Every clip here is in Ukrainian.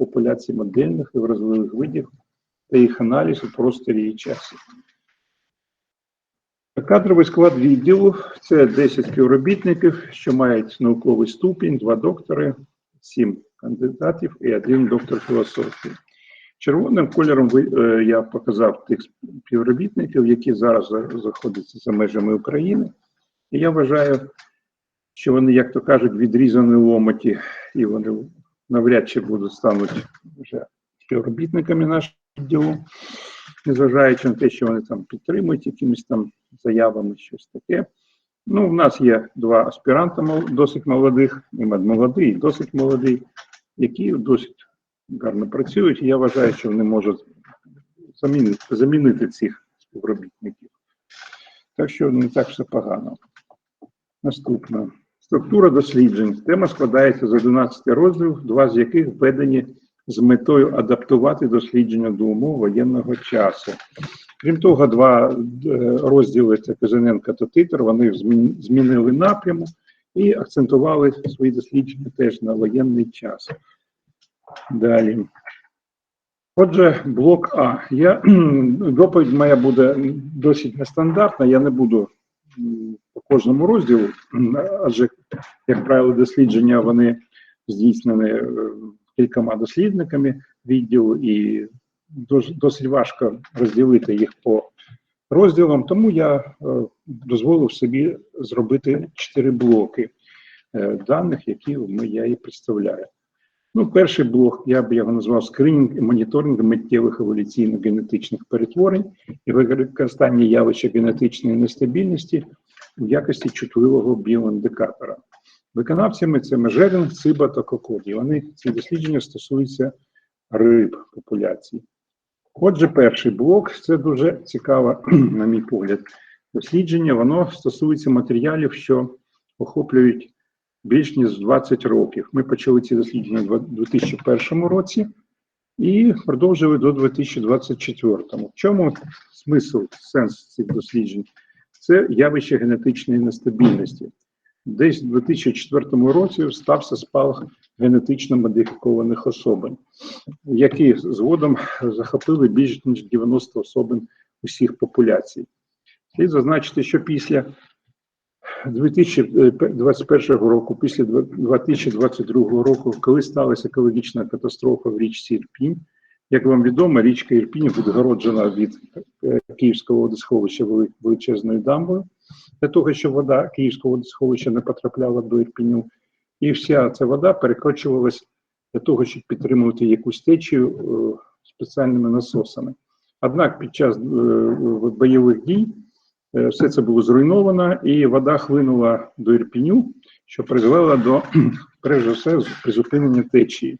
популяцій модельних і вразливих видів та їх аналіз у просторі і часі. Кадровий склад відділу це 10 співробітників, що мають науковий ступінь, два доктори, 7 кандидатів і один доктор філософії. Червоним кольором е, я показав тих співробітників, які зараз знаходяться за межами України. І я вважаю, що вони, як то кажуть, відрізані ломоті, і вони навряд чи будуть стануть вже співробітниками нашого відділу, незважаючи на те, що вони там підтримують якимись там заявами, щось таке. Ну, в нас є два аспіранта досить молодих, і молодий, і досить молодий, які досить гарно працюють. Я вважаю, що вони можуть замінити, замінити цих співробітників. Так що не так все погано. Наступне. Структура досліджень. Тема складається з 11 розділів, два з яких введені з метою адаптувати дослідження до умов воєнного часу. Крім того, два е, розділи це Казаненка та Титр, вони змінили напряму і акцентували свої дослідження теж на воєнний час. Далі. Отже, блок А. Я, доповідь моя буде досить нестандартна, я не буду кожному розділу, адже, як правило, дослідження вони здійснені е, кількома дослідниками відділу, і досить важко розділити їх по розділам, тому я е, дозволив собі зробити чотири блоки е, даних, які я і представляю. Ну, перший блок, я б його назвав скринінг і моніторинг миттєвих еволюційно-генетичних перетворень і використання явища генетичної нестабільності в якості чутливого біоіндикатора. Виконавцями це Межерин, Циба та Кокоді. Вони ці дослідження стосуються риб популяції. Отже, перший блок це дуже цікаве, на мій погляд, дослідження. Воно стосується матеріалів, що охоплюють більш ніж 20 років. Ми почали ці дослідження в 2001 році і продовжили до 2024. В чому смисл, сенс цих досліджень? Це явище генетичної нестабільності. Десь у 2004 році стався спалах генетично модифікованих особин, які згодом захопили більш ніж 90 особин усіх популяцій. Слід зазначити, що після 2021 року, після 2022 року, коли сталася екологічна катастрофа в річці Ірпінь, як вам відомо, річка Ірпінь відгороджена від е, Київського водосховища вели- величезною дамбою, для того, щоб вода Київського водосховища не потрапляла до Ірпіню. І вся ця вода перекочувалась для того, щоб підтримувати якусь течію е, спеціальними насосами. Однак під час е, бойових дій Все це було зруйновано, і вода хлинула до Ірпіню, що призвела до, за все, призупинення течії.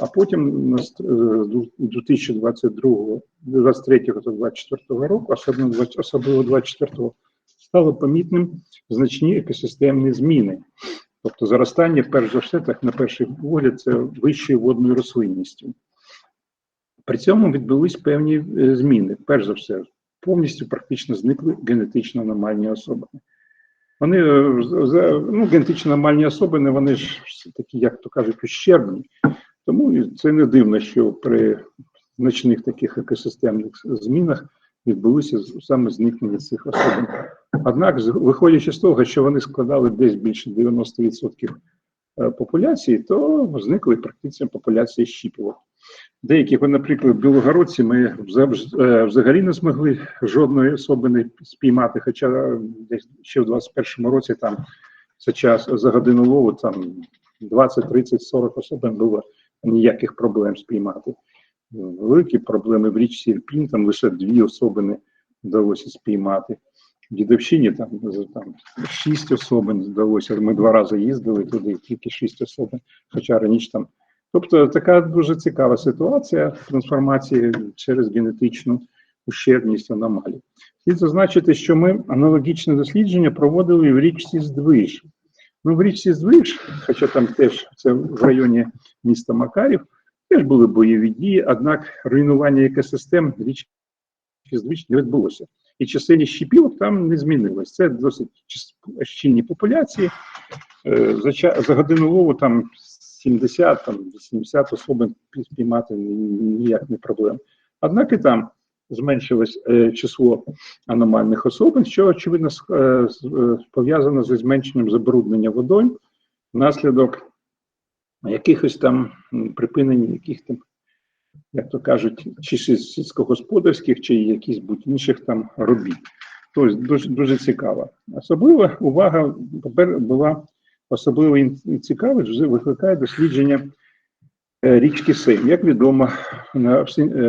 А, потім ду- 2022, 23 та 24 року, особливо 20 особливо 24 стало помітним значні екосистемні зміни. Тобто заростання, перш за все, так на перший погляд, це вищою водною рослинністю. При цьому відбулись певні е, зміни. Перш за все, повністю практично зникли генетично аномальні особини. Вони е, з- з- ну, генетично аномальні особини, вони ж такі, як то кажуть, ущербні. Тому це не дивно, що при значних таких екосистемних змінах відбулося з- саме зникнення цих особин. Однак, виходячи з того, що вони складали десь більше 90% е, популяції, то зникли практично популяція щіпівок. Деяких, наприклад, в Білогородці ми е, взагалі не змогли жодної особини спіймати, хоча десь ще в 21-му році там за час за годину лову там 20, 30, 40 особин було ніяких проблем спіймати. Великі проблеми в річці Ірпінь, там лише дві особини вдалося спіймати. В Дідовщині там, там шість особин вдалося. Ми два рази їздили туди, тільки шість особин, хоча раніше там Тобто така дуже цікава ситуація трансформації через генетичну ущербність аномалій. Слід зазначити, що ми аналогічне дослідження проводили в річці Здвиж. Ну, в річці Здвиж, хоча там теж це в районі міста Макарів, теж були бойові дії, однак руйнування екосистем річки Здвиж не відбулося. І чисельність щепівок там не змінилось. Це досить щільні популяції. Е, За, ча- за годину лову там 70, там, 80 особин спіймати ніяк не проблема. Однак і там зменшилось е, число аномальних особин, що очевидно е, е, пов'язано зі зменшенням забруднення водою внаслідок якихось там припинення, яких там, як то кажуть, чи сільськогосподарських, чи якісь будь інших там робіт. Тобто дуже, дуже цікаво. Особлива увага попер- була особливо вже викликає дослідження річки Сейм. Як відомо, е,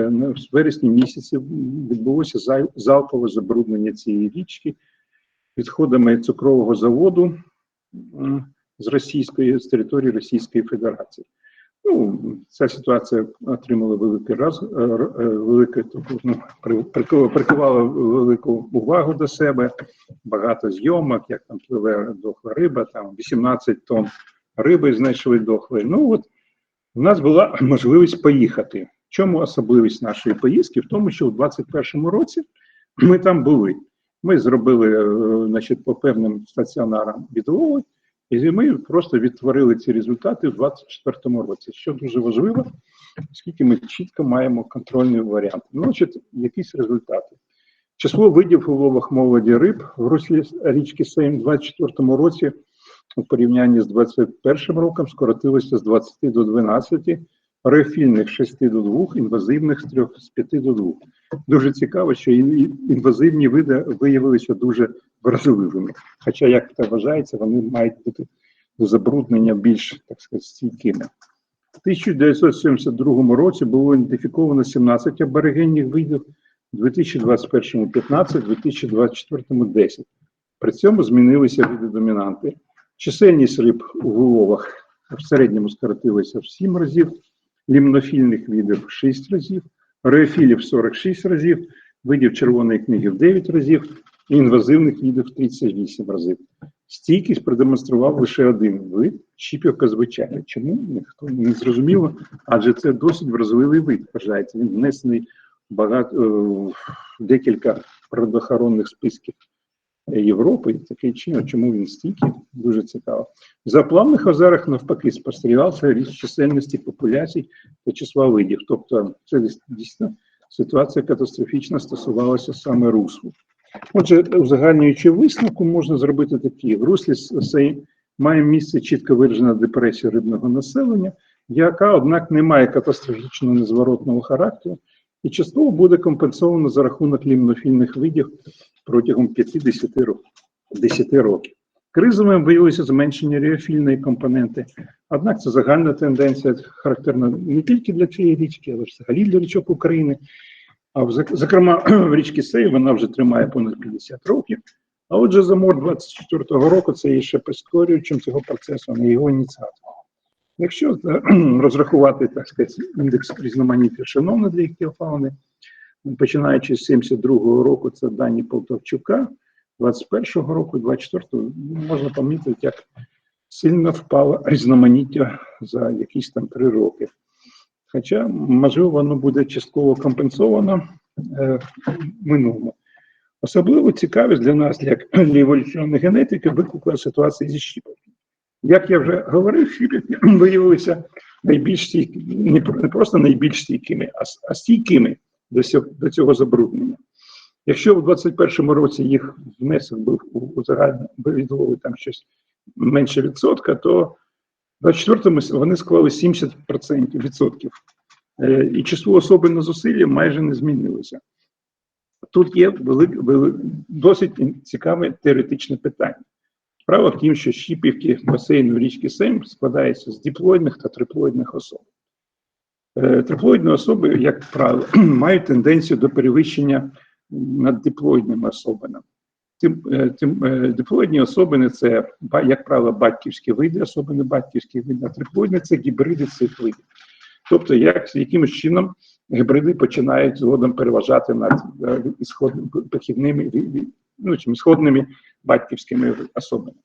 в вересні місяці відбулося залпове забруднення цієї річки відходами цукрового заводу з російської з території Російської Федерації. Ну, ця ситуація отримала великий раз, е, е, велике ну, прикувала велику увагу до себе, багато зйомок, як там пливе дохла риба, там 18 тонн риби знайшли дохлої. Ну от у нас була можливість поїхати. В чому особливість нашої поїздки? В тому, що у 2021 році ми там були. Ми зробили е, значить, по певним стаціонарам відлови, і ми просто відтворили ці результати в 2024 році, що дуже важливо, оскільки ми чітко маємо контрольний варіант. Ну, значить, якісь результати. Число видів у ловах молоді риб в руслі річки Сейм у 2024 році у порівнянні з 2021 роком скоротилося з 20 до 12, реофільних з 6 до 2, інвазивних з 3 з 5 до 2. Дуже цікаво, що інвазивні види виявилися дуже вразливими. Хоча, як це вважається, вони мають бути до забруднення більш так сказати, стійкими. В 1972 році було ідентифіковано 17 аборигенних видів, у 2021 15, у 2024 10. При цьому змінилися види домінанти. Чисельність риб у виловах в середньому скоротилася в 7 разів, лімнофільних видів в 6 разів, реофілів 46 разів, видів червоної книги в 9 разів, інвазивних видів в 38 разів. Стійкість продемонстрував лише один вид щіпівка звичайна. Чому ніхто не зрозуміло, адже це досить вразливий вид. Вважається, він внесений багато е, декілька природоохоронних списків Європи. Такий чином, чому він стійкий, дуже цікаво. В заплавних озерах навпаки спостерігався ріст чисельності популяцій та числа видів. Тобто, це дійсно ситуація катастрофічна стосувалася саме руслу. Отже, узагальнюючи висновку, можна зробити такі: в руслі має місце чітко виражена депресія рибного населення, яка, однак, не має катастрофічно незворотного характеру і частково буде компенсована за рахунок лімнофільних видів протягом 50 років. 10 років. Кризовим виявилося зменшення реофільної компоненти. Однак це загальна тенденція, характерна не тільки для цієї річки, але взагалі для річок України. А в- зокрема, в річці Сей вона вже тримає понад 50 років. А отже, замор 24-го року це є ще прискорюючим цього процесу, не його ініціатором. Якщо е, розрахувати, так сказати, індекс різноманіття шановно для іхтіофауни, починаючи з 72-го року, це дані Полтавчука, 21-го року, 24-го, можна помітити, як сильно впало різноманіття за якісь там три роки. Хоча, можливо, воно буде частково компенсовано е, минулому. Особливо цікавість для нас, як для еволюційної генетики, викликала ситуація зі щіпами. Як я вже говорив, щіпки виявилися найбільш стійкими, не просто найбільш стійкими, а, стійкими до цього, забруднення. Якщо в 21-му році їх внесок був у, загальну відлови там щось менше відсотка, то в 24-му вони склали 70% відсотків. Е, І число особин на зусилля майже не змінилося. Тут є велик, велик, досить цікаве теоретичне питання. Справа в тім, що щіпівки басейну річки Сейм складаються з диплоїдних та триплоїдних особ. Е, Триплоїдні особи, як правило, мають тенденцію до перевищення над диплоїдними особинами. Тим, е, тим е, диплоїдні особини це, як правило, батьківські види, особини батьківські види, а триплоїдні це гібриди цих видів. Тобто, як якимось чином гібриди починають згодом переважати над ісходними похідними ну, чим сходними батьківськими особами.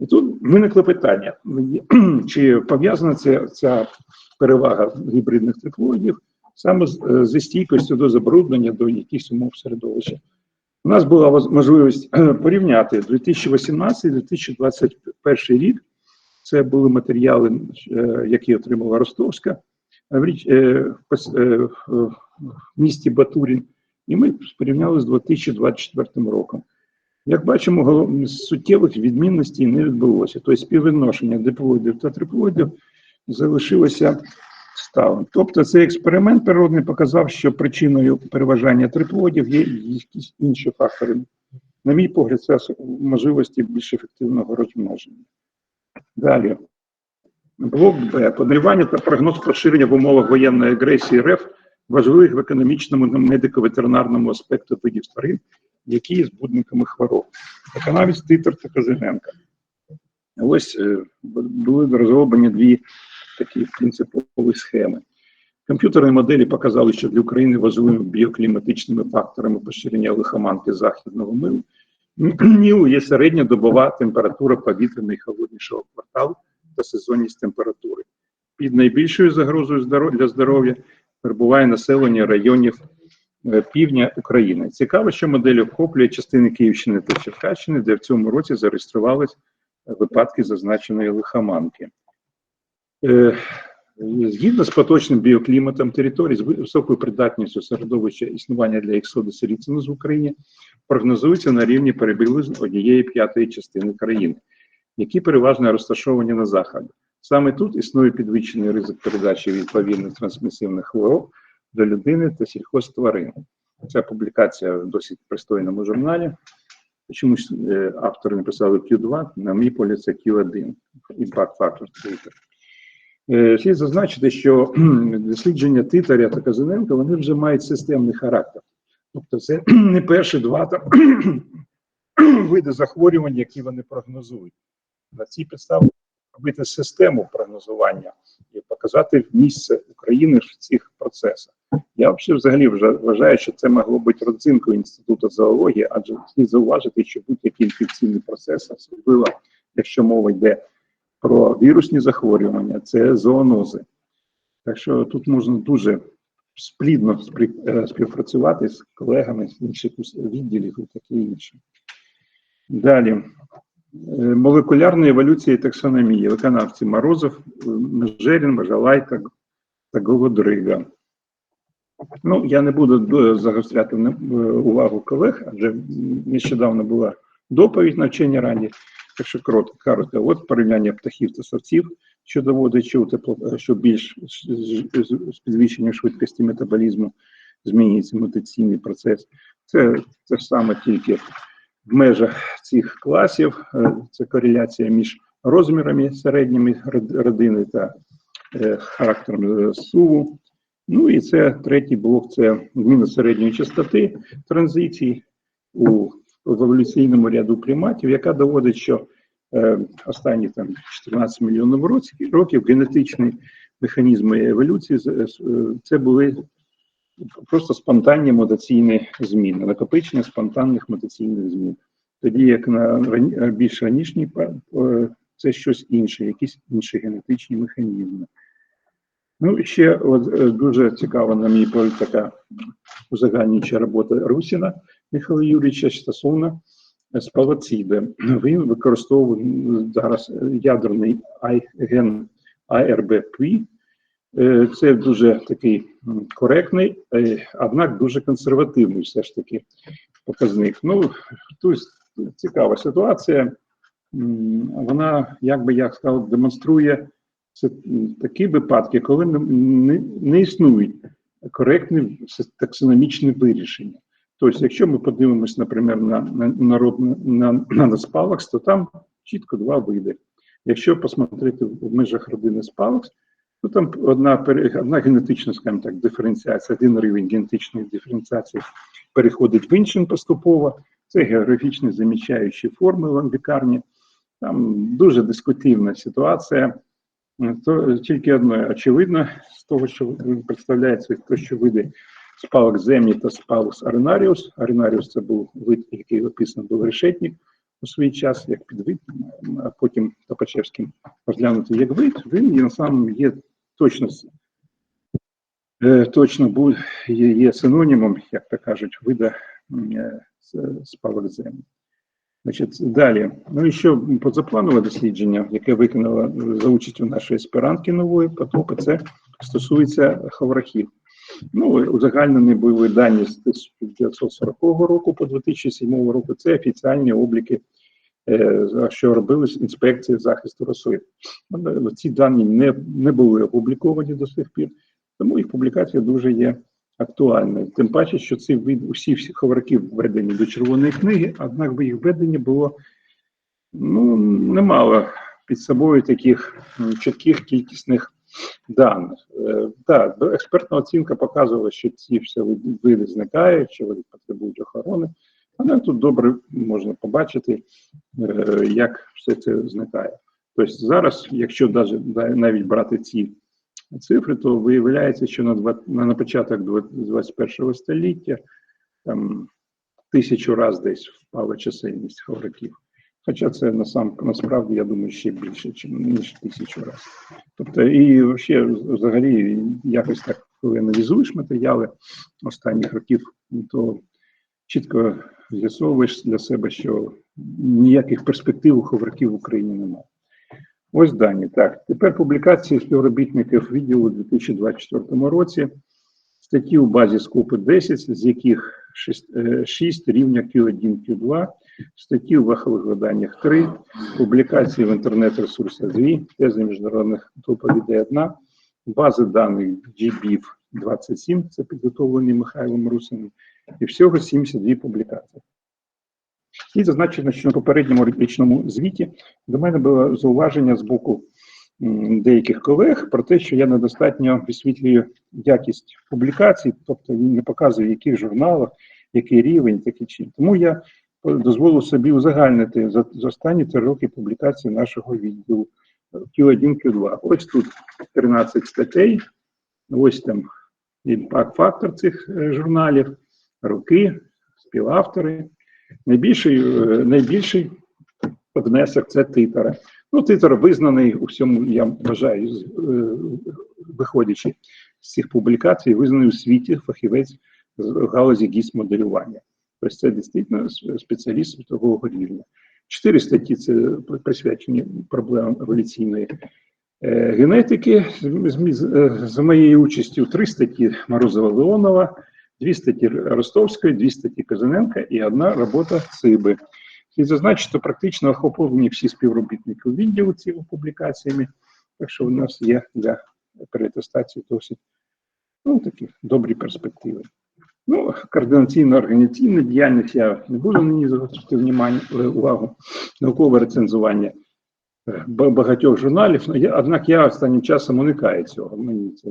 І тут виникло питання: чи пов'язана ця, ця перевага гібридних триплоїдів саме е, зі стійкістю до забруднення до якихось умов середовища? У нас була можливість порівняти 2018-2021 рік Це були матеріали, е, які отримала Ростовська е, в місті Батурін. І ми порівняли з 2024 роком. Як бачимо, суттєвих відмінностей не відбулося. Тобто співвідношення диплоїдів та триплоїдів залишилося сталим. Тобто цей експеримент природний показав, що причиною переважання триплоїдів є якісь інші фактори. На мій погляд, це можливості більш ефективного розмноження. Далі. Блок Б. Подривання та прогноз поширення в умовах воєнної агресії РФ важливих в економічному медико-ветеринарному аспекту видів тварин, які є збудниками хвороб. Виконавець Титер та Козиренка. Ось е, були розроблені дві такі принципові схеми. Комп'ютерні моделі показали, що для України важливими біокліматичними факторами поширення лихоманки західного милу є середня добова температура повітря найхолоднішого кварталу та сезонність температури. Під найбільшою загрозою для здоров'я перебуває населення районів е, півдня України. Цікаво, що модель охоплює частини Київщини та Черкащини, де в цьому році зареєструвались е, випадки зазначеної лихоманки. Е, Згідно з поточним біокліматом територій з високою придатністю середовища існування для ексодусу ріцину з України прогнозується на рівні приблизно однієї п'ятої частини країни, які переважно розташовані на заході. Саме тут існує підвищений ризик передачі відповідних трансмісивних хвороб до людини та сільхозтварин. Ця публікація в досить пристойному журналі. Чомусь е, автори написали Q2, на мій погляд, це Q1, Impact Factor Twitter. Е, Слід зазначити, що дослідження Титаря та Казаненка вони вже мають системний характер. Тобто це не перші два там види захворювань, які вони прогнозують. На цій підставі робити систему прогнозування і показати місце України в цих процесах. Я взагалі вже вважаю, що це могло бути родзинкою інституту зоології, адже слід зауважити, що будь-які інфекційні процеси, особливо якщо мова йде про вірусні захворювання, це зоонози. Так що тут можна дуже сплідно е, співпрацювати з колегами з інших відділів і таке інше. Далі. Е, Молекулярна еволюція і таксономія. Виконавці Морозов, е, Межерін, Бажалай та, та Голодрига. Ну, я не буду загостряти е, увагу колег, адже нещодавно була доповідь навчання рані, так що коротко, коротко. От порівняння птахів та савців, що доводить, що, що більш з підвищенням швидкості метаболізму змінюється мутаційний процес. Це те ж саме тільки в межах цих класів. Е, Це кореляція між розмірами середніми родини та е, характером е, суву. Ну і це третій блок це зміна середньої частоти транзицій у в еволюційному ряду приматів, яка доводить, що е, останні там 14 мільйонів років генетичні механізми еволюції е, це були просто спонтанні мутаційні зміни, накопичення спонтанних мутаційних змін. Тоді як на більш ранішній це щось інше, якісь інші генетичні механізми. Ну, ще от, е, дуже цікава, на мій погляд, така узагальнююча робота Русіна Михайла Юрійовича стосовно спалоцида. Він використовував зараз ядерний ген ARBP. Е, Це дуже такий коректний, е, однак дуже консервативний все ж таки показник. Ну, тут цікава ситуація. Вона, як би я сказав, демонструє такі випадки, коли не, існують коректні таксономічні вирішення. Тобто, якщо ми подивимось, наприклад, на, на, на, на, на спалакс, то там чітко два види. Якщо посмотрети в межах родини спалакс, то там одна, одна генетична, скажімо так, диференціація, один рівень генетичної диференціації переходить в інший поступово. Це географічні замічаючі форми ламбікарні. Там дуже дискутивна ситуація. То тільки одне очевидно з того, що він представляє це те, що види спалок землі та спалус аренаріус. Аренаріус це був вид, який описаний був решетник у свій час, як підвид, а потім Топачевським розглянутий як вид. Він є на є точно е, точно є, є синонімом, як то кажуть, вида м, е, спалок землі. Значить, далі. Ну і ще позапланове дослідження, яке виконала за участю нашої аспірантки нової потопи, це стосується хаврахів. Ну, узагальнені бойові дані з 1940 року по 2007 року. Це офіціальні обліки, е, що робились інспекції захисту рослин. Ці дані не, не були опубліковані до сих пір, тому їх публікація дуже є актуальною. Тим паче, що ці вид усі всі ховраки введені до червоної книги, однак би їх введення було ну, немало під собою таких чітких кількісних даних. Е, Так, до- експертна оцінка показувала, що ці всі види- зникають, що вони потребують охорони. Але тут добре можна побачити, е, як все це зникає. Тобто зараз, якщо навіть брати ці цифри, то виявляється, що на, два, на, на початок 21 століття там тисячу раз десь впала чисельність ховраків. Хоча це насам, насправді, я думаю, ще більше, ніж тисячу разів. Тобто, і взагалі, якось так, коли аналізуєш матеріали останніх років, то чітко з'ясовуєш для себе, що ніяких перспектив у ховраків в Україні немає. Ось дані. Так, тепер публікації співробітників відділу у 2024 році. Статті у базі скопу 10, з яких 6, рівня Q1, Q2, статті у вахових виданнях 3, публікації в інтернет-ресурсах 2, тези міжнародних доповідей 1, бази даних GBIF 27, це підготовлені Михайлом Русиним, і всього 72 публікації. І зазначено, що на попередньому річному звіті до мене було зауваження з боку деяких колег про те, що я недостатньо висвітлюю якість публікацій, тобто він не показує, в яких журналах, який рівень, такий чин. Тому я дозволив собі узагальнити за, за останні три роки публікації нашого відділу Q1, Q2. Ось тут 13 статей, ось там імпакт-фактор цих е, журналів, роки, співавтори. Найбільший, е, найбільший внесок це титри. Ну, титр визнаний у всьому, я вважаю, е, виходячи з цих публікацій, визнаний у світі фахівець галузі гіс-моделювання. Тобто це дійсно спеціаліст світового рівня. Чотири статті це присвячені проблемам еволюційної е, генетики з, з, з, з моєю участю. Три статті Морозова-Леонова, дві статті Ростовської, дві статті Казаненка і одна робота Циби. І зазначити, що практично охоплені всі співробітники відділу цими публікаціями, так що у нас є для перетестації досить ну, такі добрі перспективи. Ну, координаційно-організаційна діяльність я не буду на ній звертати е, увагу, наукове рецензування е, багатьох журналів. Ну, однак я останнім часом уникаю цього. Мені це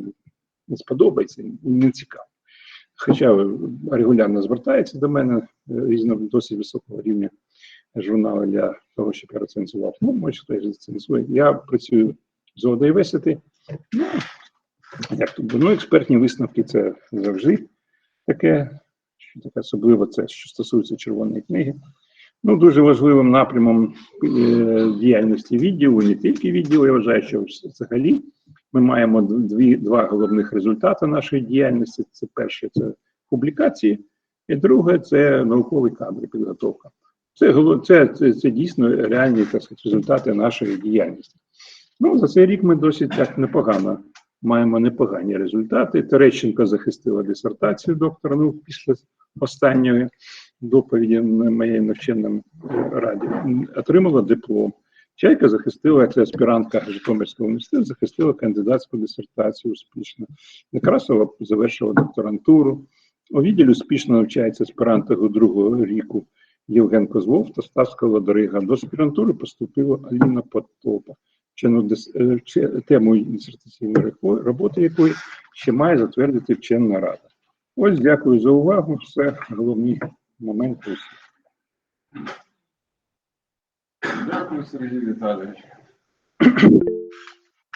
не сподобається і не цікаво. Хоча регулярно звертається до мене е, різно досить високого рівня журнали для того, щоб я рецензував. Ну, може, хтось рецензує. Я працюю з Одайвесити. Ну, як тут, ну, експертні висновки це завжди таке, таке особливо це, що стосується червоної книги. Ну, дуже важливим напрямом е, діяльності відділу, не тільки відділу, я вважаю, що взагалі ми маємо дві, два головних результати нашої діяльності. Це перше це публікації, і друге це наукові кадри, підготовка. Це, це, це, це дійсно реальні так сказати, результати нашої діяльності. Ну, за цей рік ми досить так непогано маємо непогані результати. Терещенко захистила дисертацію доктора ну, після останньої доповіді на моєї навчальному раді. Отримала диплом. Чайка захистила, це аспірантка Житомирського університету, захистила кандидатську дисертацію успішно. Некрасова завершила докторантуру. У відділі успішно навчається аспіранта другого ріку Євген Козлов та Стас Колодорига. До аспірантури поступила Аліна Потопа. Вчену вче- дисертаційної роботи якої ще має затвердити вчена рада. Ось дякую за увагу. Це головні моменти. Дякую, Сергій Віталійович.